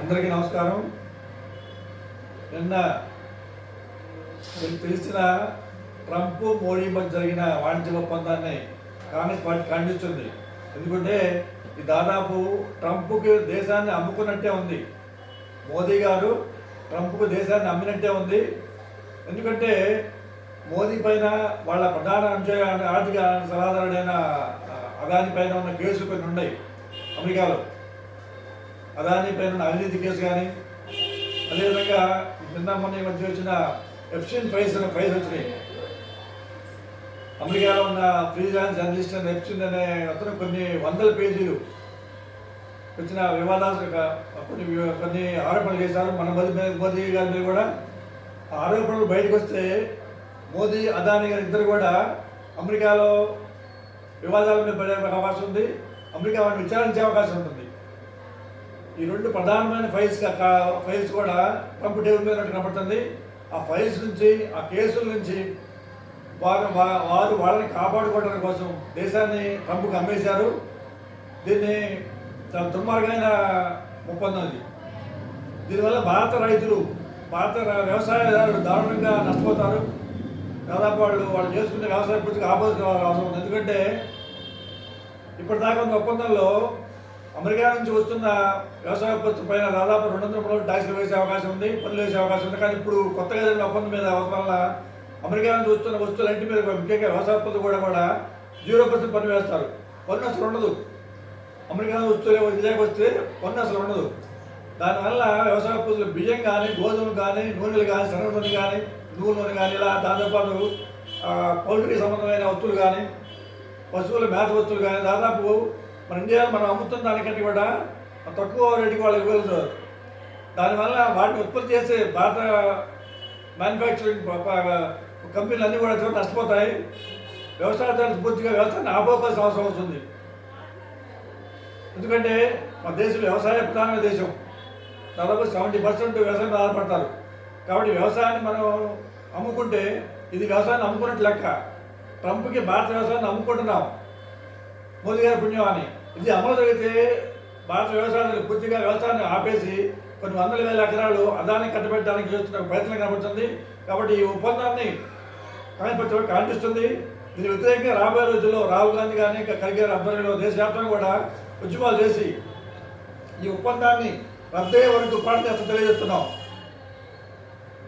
అందరికీ నమస్కారం. నిన్న మీకు తెలిసిన ట్రంప్ మోడీ మధ్య జరిగిన వాణిజ్య ఒప్పందాన్ని కాంగ్రెస్ పార్టీ ఖండిస్తుంది. ఎందుకంటే ఇది దాదాపు ట్రంప్కి దేశాన్ని అమ్ముకున్నట్టే ఉంది. మోదీ గారు ట్రంప్కు దేశాన్ని అమ్మినట్టే ఉంది. ఎందుకంటే మోదీ పైన వాళ్ళ ప్రధాన అంశ ఆర్థిక సలహాదారుడైన అదాని పైన ఉన్న కేసులు కొన్ని ఉన్నాయి అమెరికాలో. అదాని పైన అవినీతి కేసు కానీ అదేవిధంగా నిన్న మొన్న మధ్య వచ్చిన ఎఫ్సిన్ ప్రైజ్ అనే ఫైల్స్ వచ్చినాయి. అమెరికాలో ఉన్న ఫ్రీలాన్స్ జర్నలిస్ట్ అనే ఎఫ్సిన్ అనే అతను కొన్ని వందల పేజీలు వచ్చిన వివాదాలు కొన్ని కొన్ని ఆరోపణలు చేశారు. మన మోదీ మోదీ గారి మీద కూడా ఆ ఆరోపణలు బయటకు వస్తే మోదీ అదాని గారు ఇద్దరు కూడా అమెరికాలో వివాదాల మీద పడే అవకాశం ఉంది. అమెరికా వాడిని విచారించే అవకాశం ఉంటుంది. ఈ రెండు ప్రధానమైన ఫైల్స్ ఫైల్స్ కూడా ట్రంప్ టేబుల్ మీద ఉన్నట్టు కనబడుతుంది ఆ ఫైల్స్ నుంచి ఆ కేసుల నుంచి వారు వారు వాళ్ళని కాపాడుకోవడం కోసం దేశాన్ని ట్రంప్కి అమ్మేశారు. దీన్ని చాలా దుర్మార్గమైన ఒప్పందం ఇది దీనివల్ల భారత రైతులు భారత వ్యవసాయదారులు దారుణంగా నష్టపోతారు. దాదాపు వాళ్ళు వాళ్ళు చేసుకునే వ్యవసాయ పూర్తిగా ఆపోజిట్ అవసరం ఉంది ఎందుకంటే ఇప్పటిదాకా ఉన్న ఒప్పందంలో అమెరికా నుంచి వస్తున్న వ్యవసాయ ఉత్పత్తి పైన దాదాపు రెండు వందల మూడు ట్యాక్స్లు వేసే అవకాశం ఉంది పన్నులు వేసే అవకాశం ఉంది. కానీ ఇప్పుడు కొత్తగా జరిగిన ఒప్పందం మీద వల్ల అమెరికా నుంచి వస్తున్న వస్తువులంటి మీద ముఖ్యంగా వ్యవసాయ ఉత్పత్తి కూడా కూడా జీరో పర్సెంట్ పన్ను వేస్తారు. పన్ను అసలు ఉండదు. అమెరికా వస్తువులే విజయకు వస్తే పన్ను అసలు ఉండదు. దానివల్ల వ్యవసాయ ఉత్పత్తులు బియ్యం కానీ గోధుమలు కానీ నూనెలు కానీ శనగ నూనె కానీ నువ్వుల నూనె కానీ ఇలా దాదాపు పౌల్ట్రీ సంబంధమైన వస్తువులు కానీ పశువుల మేత వస్తువులు కానీ దాదాపు మన ఇండియాలో మనం అమ్ముతున్న దానికంటే కూడా తక్కువ రేటుకి వాళ్ళు ఇవ్వగలుగుతారు దానివల్ల వాటిని ఉత్పత్తి చేసే భారత మ్యానుఫ్యాక్చరింగ్ కంపెనీలు అన్నీ కూడా చాలా నష్టపోతాయి. వ్యవసాయదారులు పూర్తిగా వ్యవసాయాన్ని ఆపోవాల్సిన అవసరం వస్తుంది ఎందుకంటే మన దేశం వ్యవసాయ ప్రధాన దేశం. దాదాపు సెవెంటీ పర్సెంట్ వ్యవసాయం ఆధారపడతారు. కాబట్టి వ్యవసాయాన్ని మనం అమ్ముకుంటే ఇది వ్యవసాయాన్ని అమ్ముకున్నట్టు లెక్క. ట్రంప్కి భారత వ్యవసాయాన్ని అమ్ముకుంటున్నాం. మోదీ గారి పుణ్యం అని. ఇది అమలు జరిగితే భారత వ్యవసాయాన్ని పూర్తిగా వ్యవసాయాన్ని ఆపేసి కొన్ని వందల వేల ఎకరాలు అదాన్ని కట్టబెట్టడానికి చేస్తున్న ప్రయత్నం కనబడుతుంది. కాబట్టి ఈ ఒప్పందాన్ని కాంగ్రెస్ ఖండిస్తుంది దీని వ్యతిరేకంగా రాబోయే రోజుల్లో రాహుల్ గాంధీ కానీ ఇంకా ఖర్గే గారి ఆధ్వర్యంలో దేశవ్యాప్తంగా కూడా ఉద్యమాలు చేసి ఈ ఒప్పందాన్ని రద్దయ్యే వరకు పాటు తెలియజేస్తున్నాం